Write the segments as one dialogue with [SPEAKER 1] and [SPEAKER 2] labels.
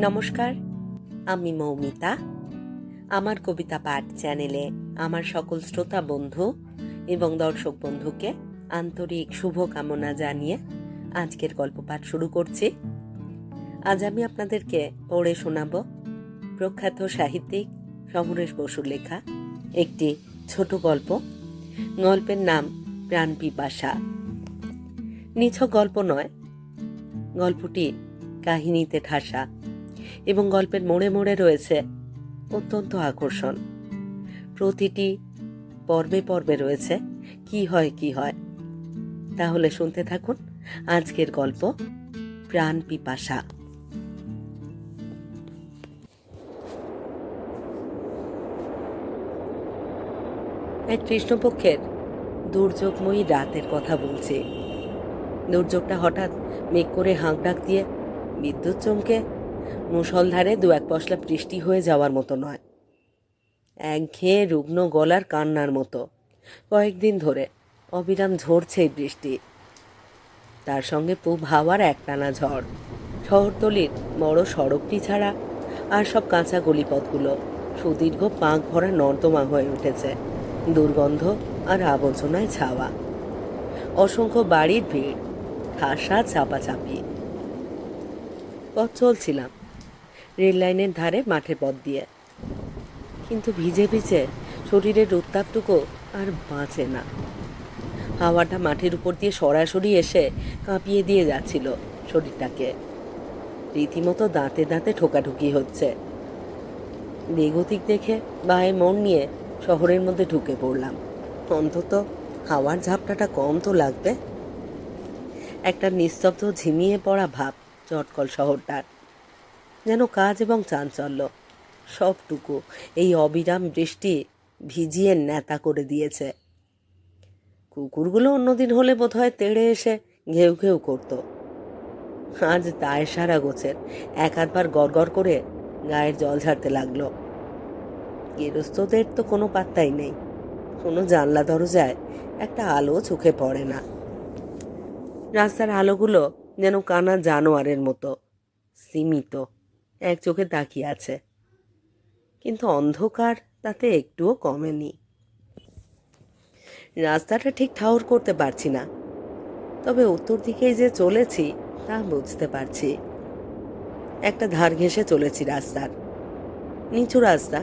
[SPEAKER 1] নমস্কার, আমি মৌমিতা। আমার কবিতা পাঠ চ্যানেলে আমার সকল শ্রোতা বন্ধু এবং দর্শক বন্ধুকে আন্তরিক শুভকামনা জানিয়ে আজকের গল্প পাঠ শুরু করছি। আজ আমি আপনাদেরকে পড়ে শোনাব প্রখ্যাত সাহিত্যিক সমরেশ বসুর লেখা একটি ছোট গল্প। গল্পের নাম প্রাণ পিপাসা। নিছক গল্প নয় গল্পটি কাহিনীতে ঠাসা। এবং গল্পের মোড়ে মোড়ে রয়েছে অত্যন্ত আকর্ষণ। প্রতিটি পর্বে পর্বে রয়েছে কি হয় কি হয়। তাহলে শুনতে থাকুন আজকের গল্প প্রাণ পিপাসা। এক কৃষ্ণপক্ষের দুর্যোগময়ী রাতের কথা বলছি। দুর্যোগটা হঠাৎ মেঘ করে হাঁক ডাক দিয়ে বিদ্যুৎ চমকে মুষলধারে দু এক পশলা বৃষ্টি হয়ে যাওয়ার মতো নয়। একঘেয়ে রুগ্ন গলার কান্নার মতো। কয়েকদিন ধরে অবিরাম ঝরছে বৃষ্টি। তার সঙ্গে পুব হাওয়ার একটানা ঝড়। শহরতলির বড় সড়কটি ছাড়া আর সব কাঁচা গলিপথগুলো সুদীর্ঘ পাঁক ভরা নর্দমা হয়ে উঠেছে। দুর্গন্ধ আর আবর্জনায় ছাওয়া। অসংখ্য বাড়ির ভিড়, ঠাসা চাপাচাপি। পথ চলছিলাম। রেল লাইনের ধারে মাঠের পথ দিয়ে। কিন্তু ভিজে ভিজে শরীরের উত্তাপটুকু আর বাঁচে না। হাওয়াটা মাঠের উপর দিয়ে সরাসরি এসে কাঁপিয়ে দিয়ে যাচ্ছিল শরীরটাকে। রীতিমতো দাঁতে দাঁতে ঠোকাঠুকি হচ্ছে। বেগতিক দেখে বায়ে মন নিয়ে শহরের মধ্যে ঢুকে পড়লাম। অন্তত হাওয়ার ঝাপটাটা কম তো লাগবে। একটা নিস্তব্ধ ঝিমিয়ে পড়া ভাব চটকল শহরটার। যেন কাজ এবং চাঞ্চল্য, সবটুকু এই অবিরাম বৃষ্টি ভিজিয়ে নেতা করে দিয়েছে। কুকুরগুলো অন্যদিন হলে বোধহয় তেড়ে এসে ঘেউ ঘেউ করত। আজ দায় সারা গোছের এক আধবার গড় করে গায়ের জল ঝাড়তে লাগল। গেরস্থদের তো কোনো পাত্তাই নেই। কোনো জানলা দরজায় একটা আলো চোখে পড়ে না। রাস্তার আলোগুলো যেন কানা জানোয়ারের মতো, সীমিত, এক চোখে তাকিয়ে আছে। কিন্তু অন্ধকার তাতে একটুও কমেনি। রাস্তাটা ঠিক ঠাউর করতে পারছি না। তবে উত্তর দিকেই যে চলেছি, তা বুঝতে পারছি। একটা ধার ঘেঁষে চলেছি রাস্তার। নিচু রাস্তা,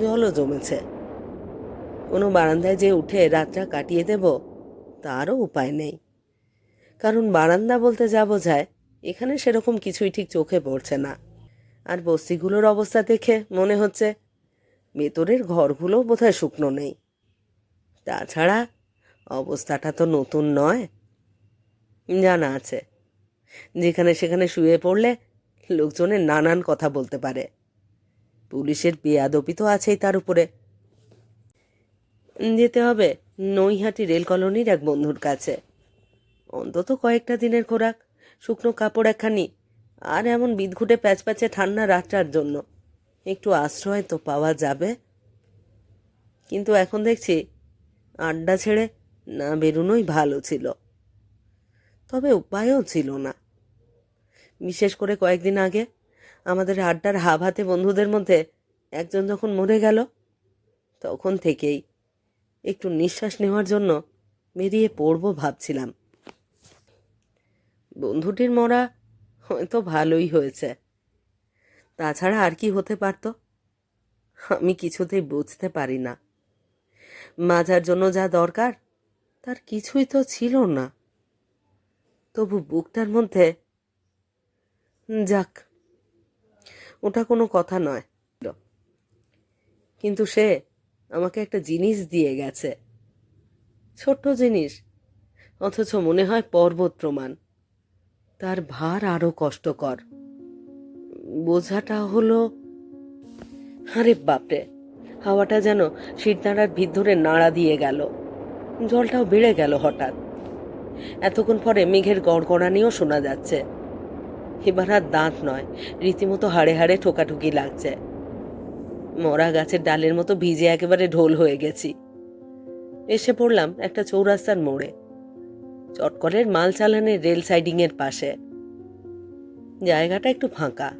[SPEAKER 1] জলও জমেছে। কোনো বারান্দায় যে উঠে রাতটা কাটিয়ে দেব, তারও উপায় নেই। কারণ বারান্দা বলতে যা বোঝায়, এখানে সেরকম কিছুই ঠিক চোখে পড়ছে না। আর বস্তিগুলোর অবস্থা দেখে মনে হচ্ছে ভেতরের ঘরগুলোও বোধহয় শুকনো নেই। তাছাড়া অবস্থাটা তো নতুন নয়, জানা আছে। যেখানে সেখানে শুয়ে পড়লে লোকজনের নানান কথা বলতে পারে। পুলিশের বেয়াদপি তো আছেই তার উপরে। যেতে হবে নৈহাটি রেল কলোনির এক বন্ধুর কাছে। অন্তত কয়েকটা দিনের খোরাক, শুকনো কাপড় একখানি, আর এমন বিদঘুটে প্যাচপ্যাচে ঠান্ডা রাতটার জন্য। একটু আশ্রয় তো পাওয়া যাবে। কিন্তু এখন দেখছি, আড্ডা ছেড়ে না বেরোনোই ভালো ছিল। তবে উপায়ও ছিল না। বিশেষ করে কয়েকদিন আগে আমাদের আড্ডার হাব হাতে বন্ধুদের মধ্যে একজন যখন মরে গেল, তখন থেকেই একটু নিঃশ্বাস নেওয়ার জন্য বেরিয়ে পড়ব ভাবছিলাম। বন্ধুটির মরা হয়তো ভালোই হয়েছে। তাছাড়া আর কি হতে পারত? আমি কিছুতেই বুঝতে পারি না। মাজার জন্য যা দরকার, তার কিছুই তো ছিল না। তবু বুকটার মধ্যে, যাক, ওটা কোনো কথা নয়। কিন্তু সে আমাকে একটা জিনিস দিয়ে গেছে। ছোট্ট জিনিস, অথচ মনে হয় পর্বত প্রমাণ। তার ভার আরও কষ্টকর। বোঝাটা হলো, আরে বাপরে, হাওয়াটা যেন শিরদাঁড়ার ভিতরে নাড়া দিয়ে গেল। জলটাও বেড়ে গেল হঠাৎ। এতক্ষণ পরে মেঘের গড়গড়ানিও শোনা যাচ্ছে। এবার আর দাঁত নয়, রীতিমতো হাড়ে হাড়ে ঠোকাঠুকি লাগছে। মরা গাছের ডালের মতো ভিজে একেবারে ঢোল হয়ে গেছি। এসে পড়লাম একটা চৌরাস্তার মোড়ে। চটকলের মাল চালানের রেল সাইডিংয়ের পাশে। জায়গাটা একটু ফাঁকা।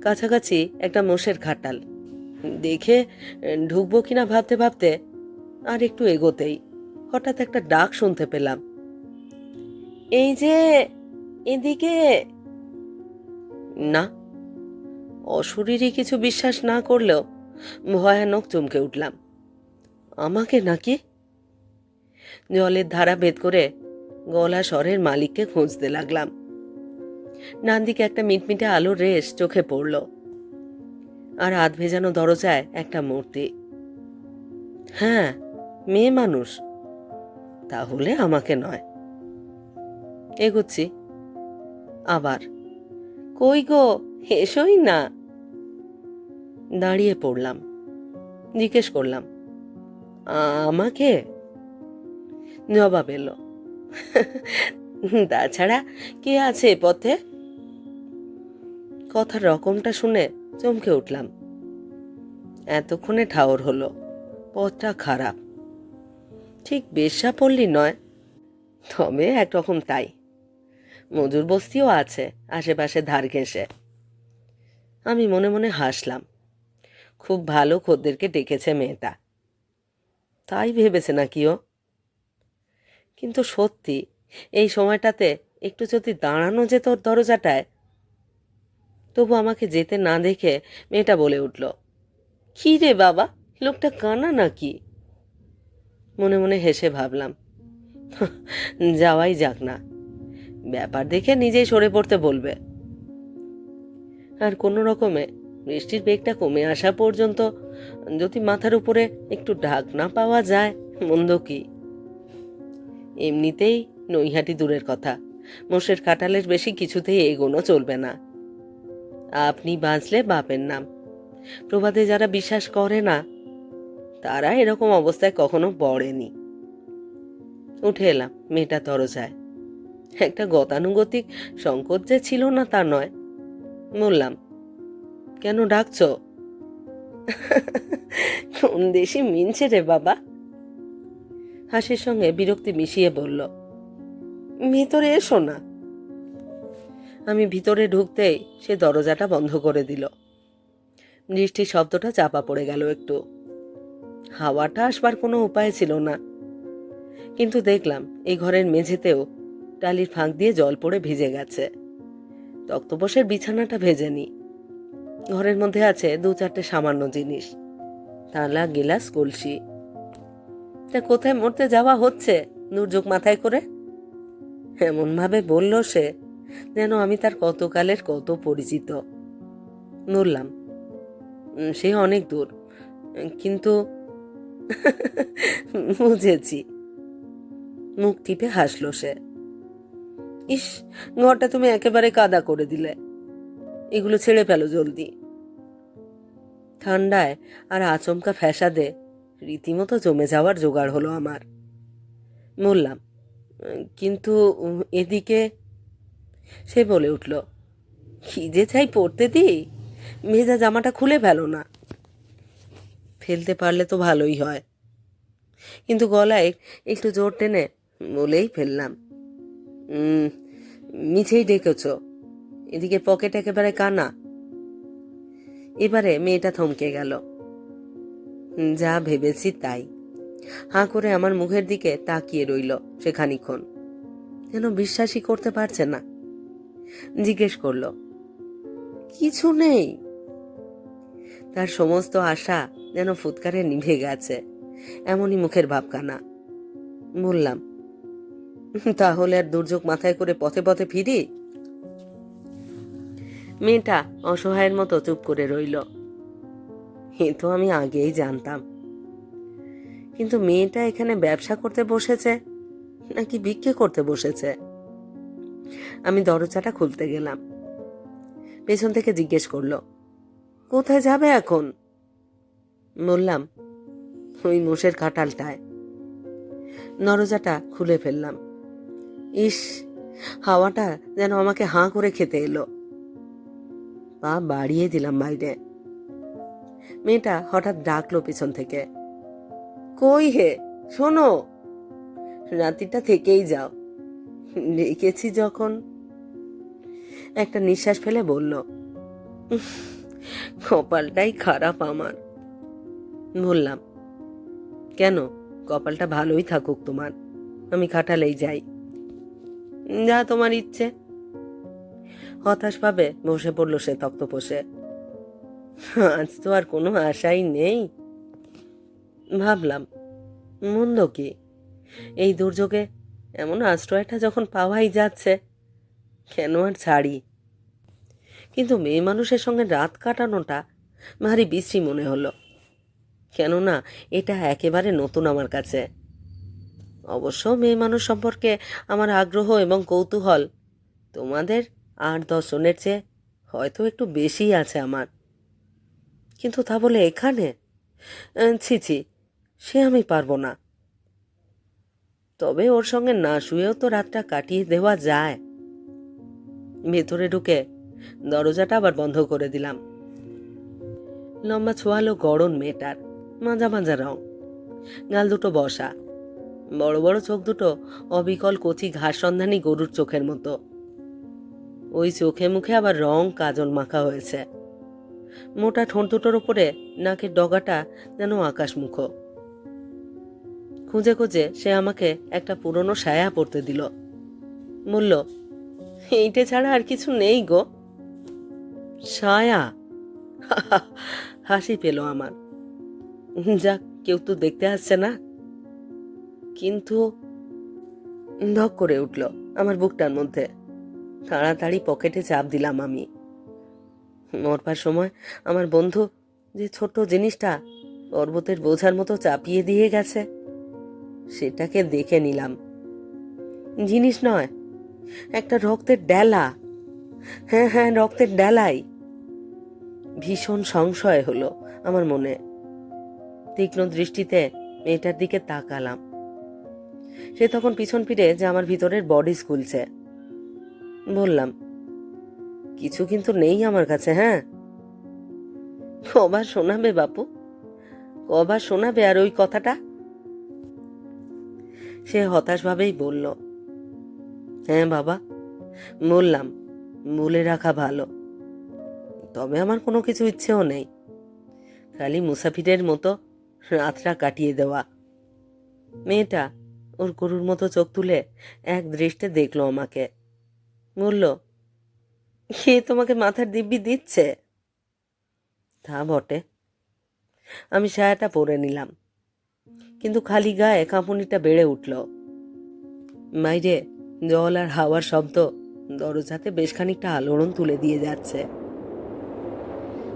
[SPEAKER 1] কাছাকাছি একটা মোষের খাটাল। দেখে ঢুকবো কিনা ভাবতে ভাবতে আর একটু এগোতেই হঠাৎ একটা ডাক শুনতে পেলাম। এই যে, এদিকে। না অশরীরই কিছু বিশ্বাস না করলেও ভয়ানক চমকে উঠলাম। আমাকে নাকি? জলের ধারা ভেদ করে গলা স্বরের মালিককে খুঁজতে লাগলাম। ডান দিকে একটা মিটমিটে আলোর রেশ চোখে পড়ল। আর আধ ভেজানো দরজায় একটা মূর্তি। হ্যাঁ মেয়ে মানুষ। তাহলে আমাকে নয়। এগোচ্ছি। আবার, কই গো, এসোই না? দাঁড়িয়ে পড়লাম। জিজ্ঞেস করলাম আমাকে? জবাব এলো তাছাড়া কে আছে এ পথে? কথার রকমটা শুনে চমকে উঠলাম। এতক্ষণে ঠাওর হলো, পথটা খারাপ। ঠিক বেশ্যা পল্লী নয়, তবে একরকম তাই। মজুর বস্তিও আছে, আশেপাশে ধার ঘেঁষে। আমি মনে মনে হাসলাম, খুব ভালো খদ্দেরকে ডেকেছে মেয়েটা। তাই ভেবেছে নাকি ও? কিন্তু সত্যি, এই সময়টাতে একটু যদি দাঁড়ানো যেত দরজাটায়, তবু আমাকে যেতে না দেখে মেয়েটা বলে উঠল, কি রে বাবা, লোকটা কানা নাকি? মনে মনে হেসে ভাবলাম যাওয়াই যাক না। ব্যাপার দেখে নিজেই সরে পড়তে বলবে। আর কোনো রকমে বৃষ্টির বেগটা কমে আসা পর্যন্ত যদি মাথার উপরে একটু ঢাক না পাওয়া যায়, মন্দ কি? এমনিতেই নৈহাটি দূরের কথা। মোষের কাটালের বেশি কিছুতেই এগোনো চলবে না। আপনি বাঁচলে বাপের নাম। প্রভাতে যারা বিশ্বাস করে না, তারা এরকম অবস্থায় কখনো পড়েনি। উঠে এলাম, মেয়েটা দরজায় একটা গতানুগতিক সংকট যে ছিল না তা নয়। বললাম, কেন ডাকছ? কোন দেশি মিনছে রে বাবা? হাসির সঙ্গে বিরক্তি মিশিয়ে বলল, ভিতরে এসো না। আমি ভিতরে ঢুকতেই সে দরজাটা বন্ধ করে দিল। বৃষ্টির শব্দটা চাপা পড়ে গেল একটু। হাওয়াটা আসবার কোনো উপায় ছিল না। কিন্তু দেখলাম এই ঘরের মেঝেতেও টালির ফাঁক দিয়ে জল পড়ে ভিজে গেছে। তক্তপোষের বিছানাটা ভেজে ভেজেনি ঘরের মধ্যে আছে দু চারটে সামান্য জিনিস। তালা, গিলাস, কলসি। তা কোথায় মরতে যাওয়া হচ্ছে? দুর্যোগ মাথায় করে? এমন ভাবে বলল সে যেন আমি তার কতকালের কত পরিচিত। "উম, সে অনেক দূর কিন্তু বুঝেছি। মুখ টিপে হাসলো সে ইস ঘরটা তুমি একেবারে কাদা করে দিলে। এগুলো ছেড়ে ফেলো জলদি। ঠান্ডায় আর আচমকা ফ্যাসাদে রীতিমতো জমে যাওয়ার জোগাড় হলো আমার। বললাম, কিন্তু এদিকে? সে বলে উঠল, কি যে চাই পড়তে দিই, ভেজা জামাটা খুলে ফেলো না। ফেলতে পারলে তো ভালোই হয়। কিন্তু গলায় একটু জোর টেনে বলেই ফেললাম মিছেই ডেকেছ, এদিকে পকেট একেবারে কানা। এবারে মেয়েটা থমকে গেল। যা ভেবেছি তাই। হাঁ করে আমার মুখের দিকে তাকিয়ে রইল সে খানিক্ষণ যেন বিশ্বাসই করতে পারছে না। জিজ্ঞেস করল, কিছু নেই? তার সমস্ত আশা যেন ফুৎকারে নিভে গেছে, এমনই মুখের ভাবকানা বললাম, তাহলে আর দুর্যোগ মাথায় করে পথে পথে ফিরি? মেয়েটা অসহায়ের মতো চুপ করে রইল। এ তো আমি আগেই জানতাম। কিন্তু মেয়েটা এখানে ব্যবসা করতে বসেছে, নাকি ভিক্ষে করতে বসেছে? আমি দরজাটা খুলতে গেলাম। পেছন থেকে জিজ্ঞেস করল, কোথায় যাবে এখন? বললাম, ওই মোষের কাঁটালটায় দরজাটা খুলে ফেললাম। ইস, হাওয়াটা যেন আমাকে হাঁ করে খেতে এলো। পা বাড়িয়ে দিলাম বাইরে। মেয়েটা হঠাৎ ডাকলো পিছন থেকে। কই হে? শোনো। রাতিটা থেকেই যাও। ডেকেছি যখন। একটা নিঃশ্বাস ফেলে বলল কপালটাই খারাপ আমার। বললাম, কেন? কপালটা ভালোই থাকুক তোমার। আমি খাটালেই যাই। যা তোমার ইচ্ছে। হতাশ ভাবে বসে পড়ল সে তক্তপোষে আজ তো আর কোনো আশাই নেই। ভাবলাম, মন্দ কি? এই দুর্যোগে এমন আশ্রয়টা যখন পাওয়াই যাচ্ছে, কেন আর ছাড়ি? কিন্তু মেয়ে মানুষের সঙ্গে রাত কাটানোটা ভারী বিশ্রী মনে হলো। কেননা এটা একেবারে নতুন আমার কাছে। অবশ্য মেয়ে মানুষ সম্পর্কে আমার আগ্রহ এবং কৌতূহল তোমাদের আট দশজনের চেয়ে হয়তো একটু বেশিই আছে আমার। কিন্তু তা বলে এখানে? ছি ছি, সে আমি পারব না। তবে ওর সঙ্গে না শুয়েও তো রাতটা কাটিয়ে দেওয়া যায়। ভেতরে ঢুকে দরজাটা আবার বন্ধ করে দিলাম। লম্বা ছোয়ালো গড়ন মেয়েটার মাজা মাজা রং। গাল দুটো বসা। বড় বড় চোখ দুটো অবিকল কচি ঘাস সন্ধানী গরুর চোখের মতো। ওই চোখে মুখে আবার রং কাজল মাখা হয়েছে। মোটা ঠোঁট দুটোর উপরে নাকের ডগাটা যেন আকাশমুখ। খুঁজে খুঁজে সে আমাকে একটা পুরনো সায়া পরতে দিল। বলল, এইটে ছাড়া আর কিছু নেই গো। সায়া? হাসি পেল আমার। যাক, কেউ তো দেখতে আসছে না। কিন্তু ধক করে উঠল আমার বুকটার মধ্যে। তাড়াতাড়ি পকেটে চাপ দিলাম আমি। মরবার সময় আমার বন্ধু যে ছোট্ট জিনিসটা পর্বতের বোঝার মতো চাপিয়ে দিয়ে গেছে, সেটাকে দেখে নিলাম। জিনিস নয়, একটা রক্তের ডেলা। হ্যাঁ হ্যাঁ রক্তের ডেলাই। ভীষণ সংশয় হলো আমার মনে। তীক্ষ্ণ দৃষ্টিতে মেয়েটার দিকে তাকালাম। সে তখন পিছন ফিরে যে আমার ভিতরের বডি স্কুলছে। বললাম কিছু কিন্তু নেই আমার কাছে হ্যাঁ? কবার শোনাবে বাপু? কবার শোনাবে আর ওই কথাটা? সে হতাশভাবেই বলল হ্যাঁ বাবা, বললাম, বলে রাখা ভালো। তবে আমার কোনো কিছু ইচ্ছেও নেই। খালি মুসাফিরের মতো রাতটা কাটিয়ে দেওয়া। মেয়েটা ওর গরুর মতো চোখ তুলে এক দৃষ্টে দেখল আমাকে। বলল কে তোমাকে মাথার দিব্যি দিচ্ছে? তা বটে। আমি সায়াটা পরে নিলাম। কিন্তু খালি গায়ে কাঁপুনিটা বেড়ে উঠল। বাইরে জল আর হাওয়ার শব্দ দরজাতে বেশ খানিকটা আলোড়ন তুলে দিয়ে যাচ্ছে।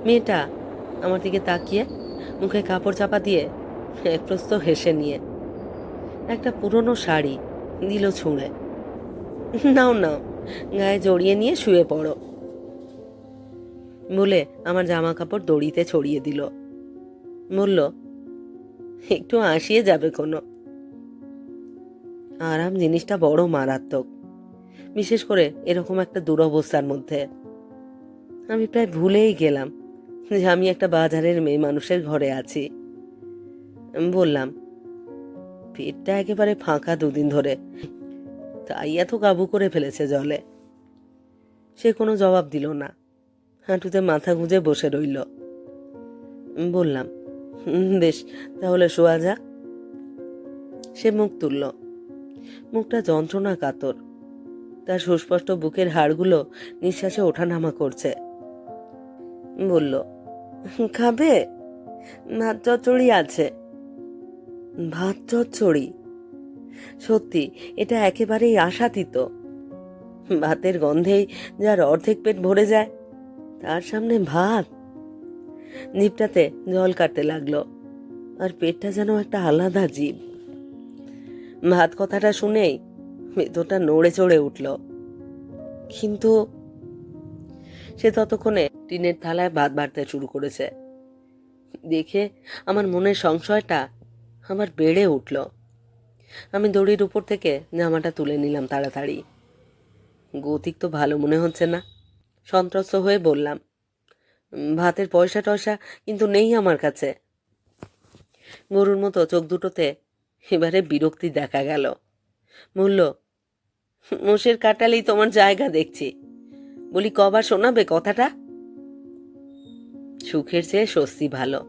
[SPEAKER 1] মেয়েটা আমার দিকে তাকিয়ে মুখে কাপড় চাপা দিয়ে এক প্রস্ত হেসে নিয়ে, একটা পুরনো শাড়ি দিল ছুঁড়ে। নাও নাও। গায়ে জড়িয়ে নিয়ে শুয়ে পড়ো। বলে আমার জামা কাপড় দড়িতে ছড়িয়ে দিল। বলল, একটু আসিয়ে যাবে কোনো। আরাম জিনিসটা বড় মারাত্মক, বিশেষ করে এরকম একটা দুরবস্থার মধ্যে। আমি প্রায় ভুলেই গেলাম যে আমি একটা বাজারের মেয়ে মানুষের ঘরে আছি। বললাম, পেটটা একেবারে ফাঁকা দুদিন ধরে। তাই এত কাবু করে ফেলেছে জলে। সে কোনো জবাব দিল না। হাঁটুতে মাথা গুঁজে বসে রইল। বললাম বেশ, তাহলে শোয়া যা সে মুখ তুলল। মুখটা যন্ত্রণা কাতর। তার সুস্পষ্ট বুকের হাড়গুলো নিঃশ্বাসে ওঠানামা করছে। বলল, খাবে? ভাত চচ্চড়ি আছে। ভাত চচ্চড়ি? সত্যি, এটা একেবারেই আশাতীত। ভাতের গন্ধেই যার অর্ধেক পেট ভরে যায়, তার সামনে ভাত। জিভটাতে জল কাটতে লাগল, আর পেটটা যেন একটা আলাদা জীব। ভাত কথাটা শুনেই ভেতরটা নড়ে চড়ে উঠল। কিন্তু সে ততক্ষণে টিনের থালায় ভাত বাড়তে শুরু করেছে। দেখে আমার মনের সংশয়টা আমার বেড়ে উঠল। আমি দড়ির উপর থেকে জামাটা তুলে নিলাম তাড়াতাড়ি। গতিক তো ভালো মনে হচ্ছে না। সন্ত্রস্ত হয়ে বললাম, ভাতের পয়সা টয়সা কিন্তু নেই আমার কাছে। গরুর মতো চোখ দুটোতে এবারে বিরক্তি দেখা গেল। বলল, মোষের কাটালেই তোমার জায়গা দেখছি। বলি, কবার শোনাবে কথাটা? সুখের চেয়ে স্বস্তি ভালো।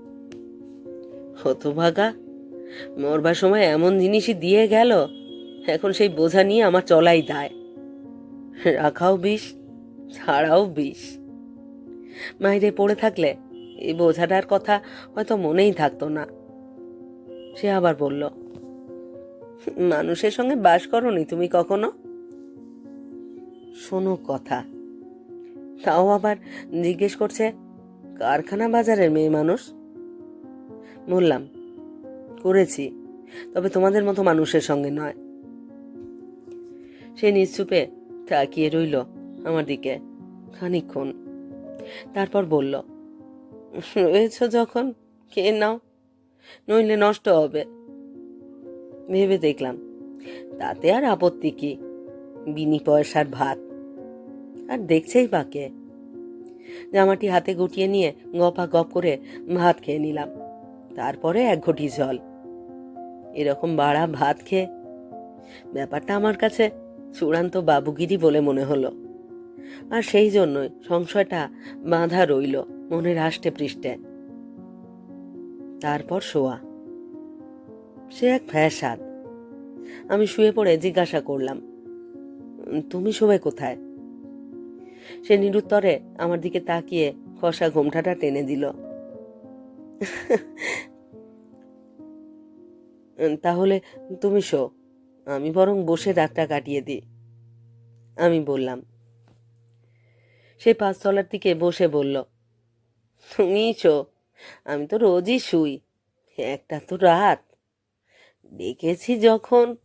[SPEAKER 1] হতভাগা মরবার সময় এমন জিনিসই দিয়ে গেল, এখন সেই বোঝা নিয়ে আমার চলাই দায়। রাখাও বিষ, ছাড়াও বিষ। মাইরে পড়ে থাকলে এই বোঝাটার কথা হয়তো মনেই থাকতো না। সে আবার বলল, মানুষের সঙ্গে বাস করনি তুমি কখনো? শোনো কথা, তাও আবার জিজ্ঞেস করছে কারখানা বাজারের মেয়ে মানুষ? বললাম করেছি, তবে তোমাদের মতো মানুষের সঙ্গে নয়। সে নিশ্চুপে তাকিয়ে রইল আমার দিকে খানিকক্ষণ। তারপর বলল, রয়েছ যখন কে নাও, নইলে নষ্ট হবে। ভেবে দেখলাম, তাতে আর আপত্তি কি? বিনি পয়সার ভাত। আর দেখছেই বাকে জামাটি হাতে গুটিয়ে নিয়ে গপা গপ করে ভাত খেয়ে নিলাম। তারপরে এক ঘটি জল। এরকম বাড়া ভাত খেয়ে? ব্যাপারটা আমার কাছে চূড়ান্ত বাবুগিরি বলে মনে হলো। আর সেই জন্যই সংশয়টা বাঁধা রইল মনের আষ্টে পৃষ্ঠে। তারপর শোয়া। সে এক ফ্যাসাদ। আমি শুয়ে পড়ে জিজ্ঞাসা করলাম, তুমি শোবে কোথায়? সে নিরুত্তরে আমার দিকে তাকিয়ে খসা ঘোমটাটা টেনে দিল। তাহলে তুমি শো। আমি বরং বসে রাতটা কাটিয়ে দিই। আমি বললাম। সে পাঁচতলার দিকে বসে বলল, তুমি শো। আমি তো রোজই শুই। একটা তো রাত। দেখেছি যখন।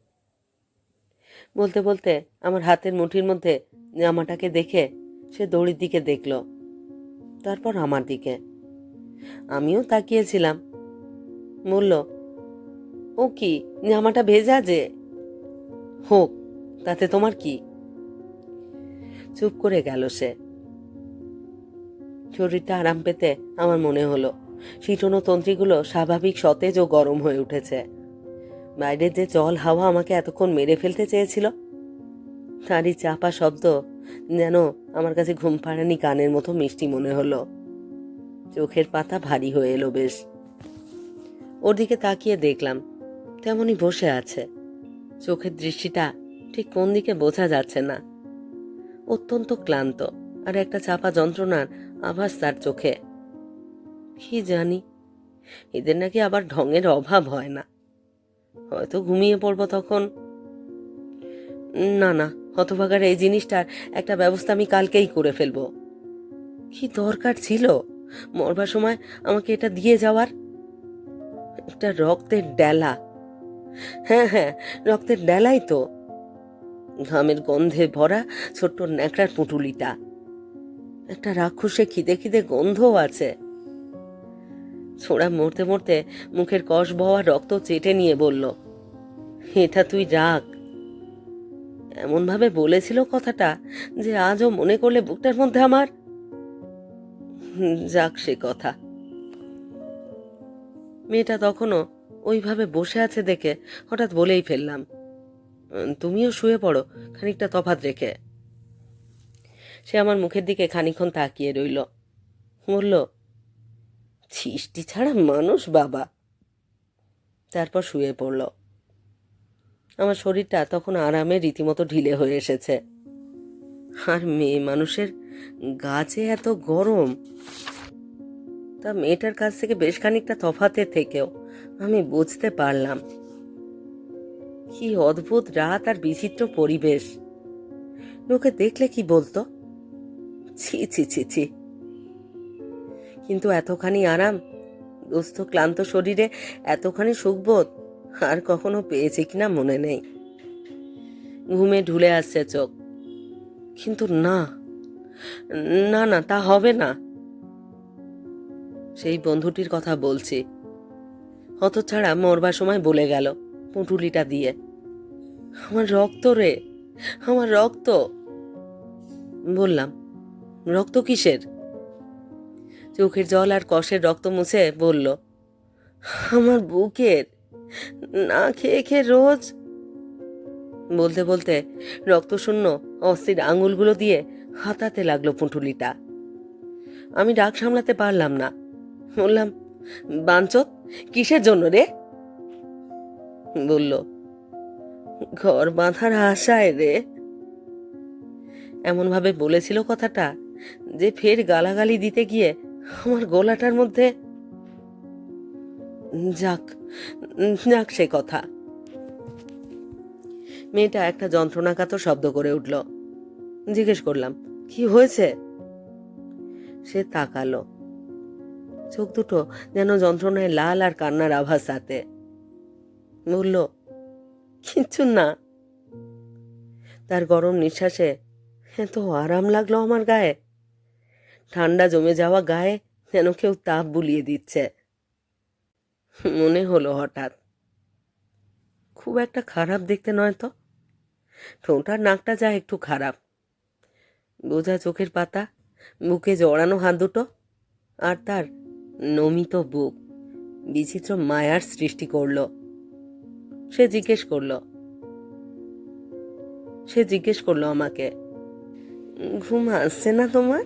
[SPEAKER 1] বলতে বলতে আমার হাতের মুঠির মধ্যে জামাটাকে দেখে সে দড়ির দিকে দেখল, তারপর আমার দিকে। আমিও তাকিয়েছিলাম। বলল ও কি? জামাটা ভেজা যে? হোক, তাতে তোমার কি? চুপ করে গেল সে। শরীরটা আরাম পেতে আমার মনে হলো শীতনো তন্ত্রীগুলো স্বাভাবিক সতেজ ও গরম হয়ে উঠেছে। বাইরের যে জল হাওয়া আমাকে এতক্ষণ মেরে ফেলতে চেয়েছিল, তারই চাপা শব্দ যেন আমার কাছে ঘুম পাড়ানি কানের মতো মিষ্টি মনে হলো। চোখের পাতা ভারী হয়ে এলো বেশ। ওর দিকে তাকিয়ে দেখলাম তেমনই বসে আছে। চোখের দৃষ্টিটা ঠিক কোন দিকে বোঝা যাচ্ছে না। অত্যন্ত ক্লান্ত আর একটা চাপা যন্ত্রণার আভাস তার চোখে। কি জানি, এদের নাকি আবার ঢঙের অভাব হয় না। হয়তো ঘুমিয়ে পড়ব তখন। না না, হতভাগার এই জিনিসটার একটা ব্যবস্থা আমি কালকেই করে ফেলব। কি দরকার ছিল? মরবার সময় আমাকে এটা দিয়ে যাওয়ার? একটা রক্তের ডেলা। হ্যাঁ হ্যাঁ রক্তের ডেলাই তো। ঘামের গন্ধে ভরা ছোট্ট ন্যাকড়ার পুটুলিটা। একটা রাক্ষসে খিদে খিদে গন্ধও আছে। ছোড়া মরতে মরতে মুখের কষ বওয়া রক্ত চেটে নিয়ে বলল, এটা তুই রাখ। এমনভাবে বলেছিল কথাটা যে আজও মনে করলে বুকটার মধ্যে আমার। যাক সে কথা। মেয়েটা তখনও ওইভাবে বসে আছে দেখে হঠাৎ বলেই ফেললাম। তুমিও শুয়ে পড়ো, খানিকটা তফাত রেখে। সে আমার মুখের দিকে খানিক্ষণ তাকিয়ে রইল। বলল সৃষ্টি ছাড়া মানুষ, বাবা। তারপর শুয়ে পড়ল। আমার শরীরটা তখন আরামে রীতিমতো ঢিলে হয়ে এসেছে। আর মেয়ে মানুষের গাছে এত গরম। তা মেয়েটার কাছ থেকে বেশ খানিকটা তফাতে থেকেও আমি বুঝতে পারলাম। কি অদ্ভুত রাত আর বিচিত্র পরিবেশ। লোকে দেখলে কি বলতো? ছি ছি ছি ছি। কিন্তু এতখানি আরাম, দুস্থ, ক্লান্ত শরীরে এতখানি সুখবোধ আর কখনো পেয়েছে কিনা মনে নেই। ঘুমে ঢুলে আসছে চোখ। কিন্তু না না না, তা হবে না। সেই বন্ধুটির কথা বলছি। হতছাড়া মরবার সময় বলে গেল পুঁটুলিটা দিয়ে। আমার রক্ত রে, আমার রক্ত। বললাম, রক্ত কিসের? চোখের জল আর কষের রক্ত মুছে বলল, আমার বুকের, না খেয়ে খেয়ে রোজ। বলতে বলতে রক্তশূন্য অস্থির আঙুলগুলো দিয়ে হাতাতে লাগল পুঁটুলিটা। আমি ডাক সামলাতে পারলাম না। বললাম, বাঞ্চত কিসের জন্য রে? বলল, ঘর বাঁধার আশায় রে। এমনভাবে বলেছিল কথাটা যে ফের গালাগালি দিতে গিয়ে আমার গলাটার মধ্যে যাক যাক সে কথা। মেয়েটা একটা যন্ত্রণাকাতর শব্দ করে উঠল। জিজ্ঞেস করলাম, কি হয়েছে? সে তাকালো। চোখ দুটো যেন যন্ত্রণায় লাল আর কান্নার আভাস তাতে বলল, কিচ্ছু না। তার গরম নিঃশ্বাসে এত আরাম লাগল আমার গায়ে। ঠান্ডা জমে যাওয়া গায়ে যেন কেউ তাপ বুলিয়ে দিচ্ছে। মনে হলো হঠাৎ। খুব একটা খারাপ দেখতে নয় তো? ঠোঁটার নাকটা যা একটু খারাপ। বোঝা চোখের পাতা, বুকে জড়ানো হাত দুটো, আর তার নমিত বুক বিচিত্র মায়ার সৃষ্টি করল। সে জিজ্ঞেস করল, সে জিজ্ঞেস করল আমাকে, ঘুম আসছে না তোমার?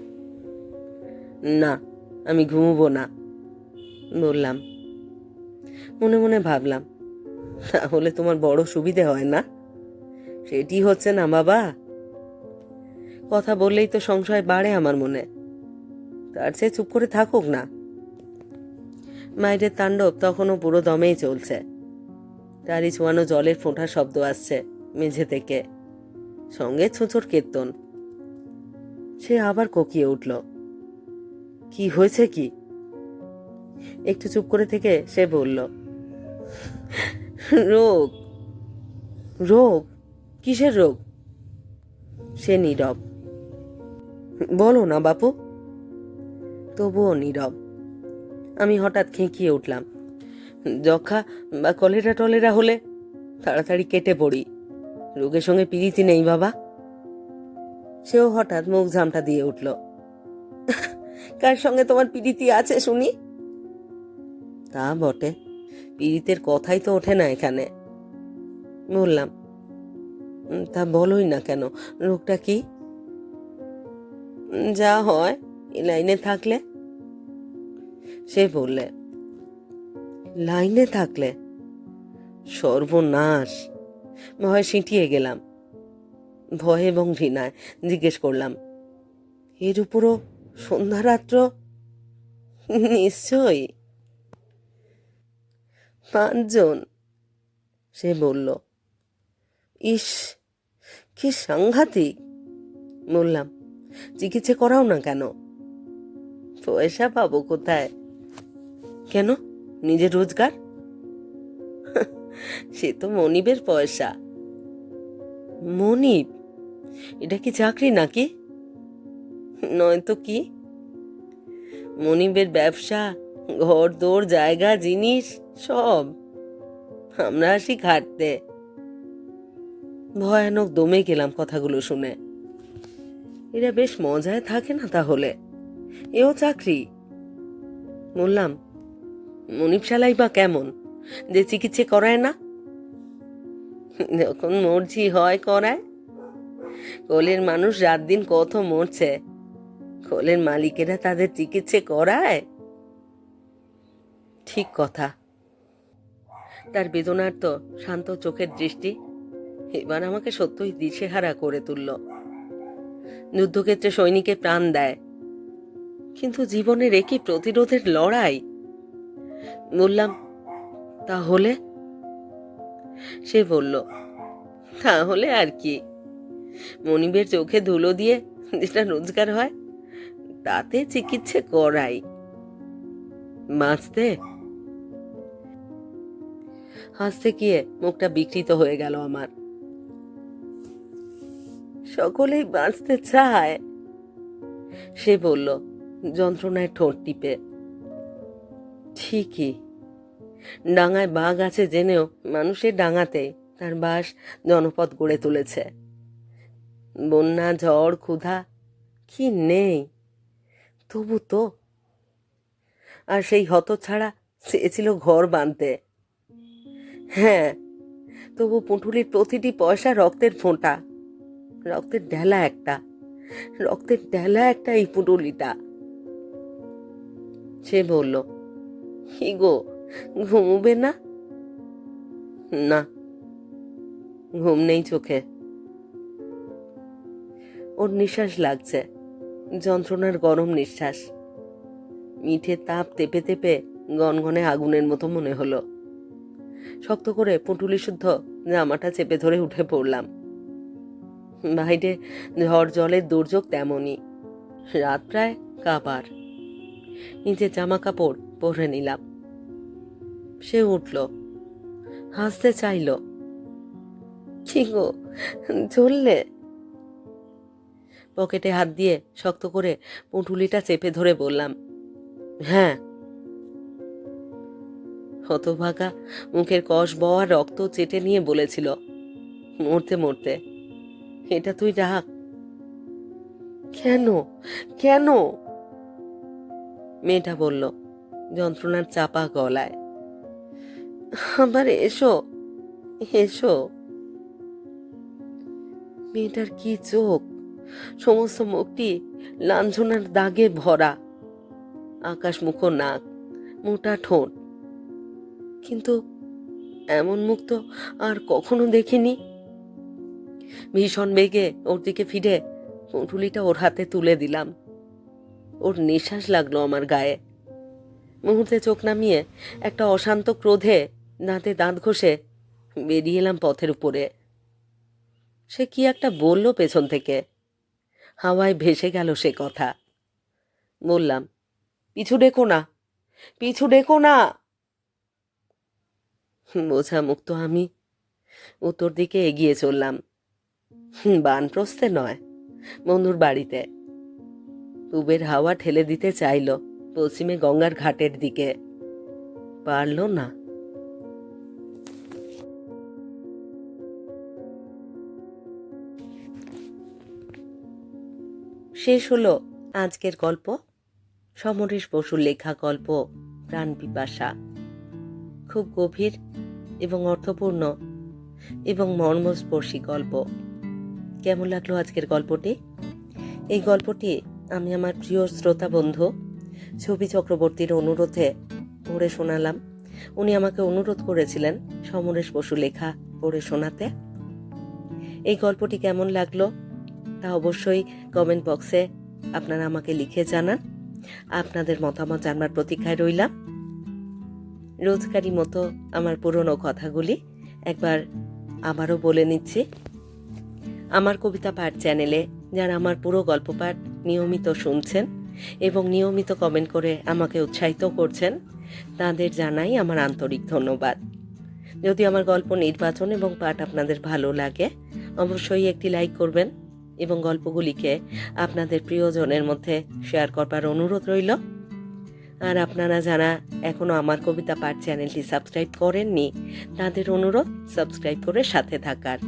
[SPEAKER 1] না, আমি ঘুমবো না, বললাম। মনে মনে ভাবলাম, তাহলে তোমার বড় সুবিধে হয় না? সেটি হচ্ছে না বাবা। কথা বললেই তো সংশয় বাড়ে আমার মনে। তার চেয়ে চুপ করে থাকুক না। মায়ের তাণ্ডব তখনও পুরো দমেই চলছে। তারই ছোঁয়ানো জলের ফোঁটার শব্দ আসছে মেঝে থেকে। সঙ্গে ছোঁচোর কীর্তন। সে আবার কোকিয়ে উঠল। কি হয়েছে কি? একটু চুপ করে থেকে সে বলল, রোগ। রোগ? কিসের রোগ? সে নীরব। বলো না বাপু। তবুও নীরব। আমি হঠাৎ খেঁকিয়ে উঠলাম। যক্ষা বা কলেরা টলেরা হলে তাড়াতাড়ি কেটে পড়ি। রোগের সঙ্গে পিরিতি নেই বাবা। সেও হঠাৎ মুখ ঝামটা দিয়ে উঠল। কার সঙ্গে তোমার পিরিতি আছে শুনি? তা বটে। পীড়িতের কথাই তো ওঠে না এখানে। বললাম তা বলোই না কেন? রোগটা কি? যা হয় এ লাইনে থাকলে সে বললে, লাইনে থাকলে সর্বনাশ। ভয় সিঁটিয়ে গেলাম। ভয় এবং ঘৃণায় জিজ্ঞেস করলাম, এর উপরও সন্ধ্যা রাত্র নিশ্চয়ই। পাঁচজন। সে বলল, ইস, কি সাংঘাতিক। বললাম, চিকিৎসা করাও না কেন? পয়সা পাবো কোথায়? কেন? নিজের রোজগার? সে তো মনিবের পয়সা। মনিব? এটা কি চাকরি নাকি? নয়তো কি? মনিবের ব্যবসা ঘর দোর জায়গা, জিনিস, সব। আমরা আসি খাটতে ভয়ানক দমে গেলাম কথাগুলো শুনে। এরা বেশ মজায় থাকে না তাহলে? এও চাকরি? বললাম মনিব শালাই বা কেমন? যে চিকিৎসা করায় না? যখন মর্জি হয় করায়। কোলের মানুষ রাত দিন কত মরছে। কোলের মালিকেরা তাদের চিকিৎসা করায়? ঠিক কথা। তার বেদনার তো শান্ত চোখের দৃষ্টি। এবার আমাকে সত্যই দিশেহারা করে তুলল। যুদ্ধক্ষেত্রে সৈনিকের প্রাণ দেয়। কিন্তু জীবনের একই প্রতিরোধের লড়াই বললাম, তাহলে? সে বলল, তাহলে আর কি? মনিবের চোখে ধুলো দিয়ে যেটা রোজগার হয়, তাতে চিকিৎসা করাই। বাঁচতে? হাসতে গিয়ে মুখটা বিকৃত হয়ে গেল আমার। সকলেই বাঁচতে চায়, সে বলল, যন্ত্রণায় ঠোঁট টিপে। ঠিকই। ডাঙায় বাঘ আছে জেনেও মানুষের ডাঙাতে তার বাস জনপদ গড়ে তুলেছে। বন্যা, ঝড়, ক্ষুধা, কি নেই? তবু তো। আর সেই হত ছাড়া চেয়েছিল ঘর বাঁধতে। হ্যাঁ তবু পুঁটুলির প্রতিটি পয়সা রক্তের ফোঁটা, রক্তের ঢেলা একটা, রক্তের ঢেলা একটা এই পুঁটুলিটা। সে বলল কি গো, ঘুমবে না? না, ঘুম নেই চোখে। ওর নিঃশ্বাস লাগছে, যন্ত্রণার গরম নিঃশ্বাস। মিঠে তাপ তেপে তেপে গনগনে আগুনের মতো মনে হলো। শক্ত করে পুঁটুলি শুদ্ধ জামাটা চেপে ধরে উঠে পড়লাম। বাইরে ঝড় জলের দুর্যোগ তেমনই, রাত প্রায় কাবার নিজে জামা কাপড় পরে নিলাম। সে উঠল, হাসতে চাইল, কি গো চললে পকেটে হাত দিয়ে শক্ত করে পুঁটুলিটা চেপে ধরে বললাম হ্যাঁ। হতভাগা মুখের কষ বওয়া রক্ত চেটে নিয়ে বলেছিল, মরতে মরতে, এটা তুই ডাক। কেন? কেন? মেয়েটা বলল যন্ত্রণার চাপা গলায়। আবার এসো এসো। মেয়েটার কি চোখ? সমস্ত মুখটি লাঞ্ছনার দাগে ভরা। আকাশ মুখ নাক, মোটা ঠোঁট। কিন্তু এমন মুখ তো আর কখনো দেখিনি। ভীষণ বেগে ওর দিকে ফিরে পুঁটুলিটা ওর হাতে তুলে দিলাম। ওর নিঃশ্বাস লাগল আমার গায়ে। মুহূর্তে চোখ নামিয়ে একটা অশান্ত ক্রোধে দাঁতে দাঁত ঘষে বেরিয়ে এলাম পথের উপরে। সে কি একটা বলল পেছন থেকে? হাওয়ায় ভেসে গেল সে কথা। বললাম, পিছু ডেকো না, পিছু ডেকো না। বোঝা মুক্ত আমি উত্তর দিকে এগিয়ে চললাম। বানপ্রস্থে নয়, বন্ধুর বাড়িতে। পুবের হাওয়া ঠেলে দিতে চাইল। পশ্চিমে গঙ্গার ঘাটের দিকে। পারল না। শেষ হলো আজকের গল্প। সমরেশ বসুর লেখা গল্প, প্রাণ পিপাসা। খুব গভীর এবং অর্থপূর্ণ এবং মর্মস্পর্শী গল্প। কেমন লাগল আজকের গল্পটি? এই গল্পটি আমি আমার প্রিয় শ্রোতা বন্ধু ছবি চক্রবর্তীর অনুরোধে পড়ে শোনালাম। উনি আমাকে অনুরোধ করেছিলেন, সমরেশ বসু লেখা পড়ে শোনাতে। এই গল্পটি কেমন লাগল তা অবশ্যই কমেন্ট বক্সে আপনারা আমাকে লিখে জানান। আপনাদের মতামত জানবার প্রতীক্ষায় রইলাম। রোজকারই মতো আমার পুরনো কথাগুলি একবার আবারও বলে নিচ্ছি। আমার কবিতা পাঠ চ্যানেলে যারা আমার পুরো গল্প পাঠ নিয়মিত শুনছেন এবং নিয়মিত কমেন্ট করে আমাকে উৎসাহিত করছেন। তাদের জানাই আমার আন্তরিক ধন্যবাদ। যদি আমার গল্প নির্বাচন এবং পাঠ আপনাদের ভালো লাগে, অবশ্যই একটি লাইক করবেন এবং গল্পগুলিকে আপনাদের প্রিয়জনের মধ্যে শেয়ার করবার অনুরোধ রইল। আর আপনারা যারা এখনও আমার কবিতা পাঠ চ্যানেলটি সাবস্ক্রাইব করেননি, তাদের অনুরোধ সাবস্ক্রাইব করে সাথে থাকার।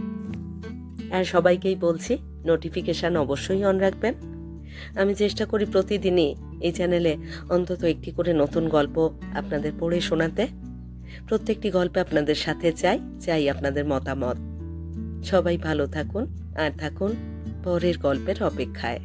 [SPEAKER 1] আর সবাইকেই বলছি নোটিফিকেশান অবশ্যই অন রাখবেন। আমি চেষ্টা করি প্রতিদিনই এই চ্যানেলে অন্তত একটি করে নতুন গল্প আপনাদের পড়ে শোনাতে। প্রত্যেকটি গল্পে আপনাদের সাথে চাই চাই আপনাদের মতামত। সবাই ভালো থাকুন, আর থাকুন পরের গল্পের অপেক্ষায়।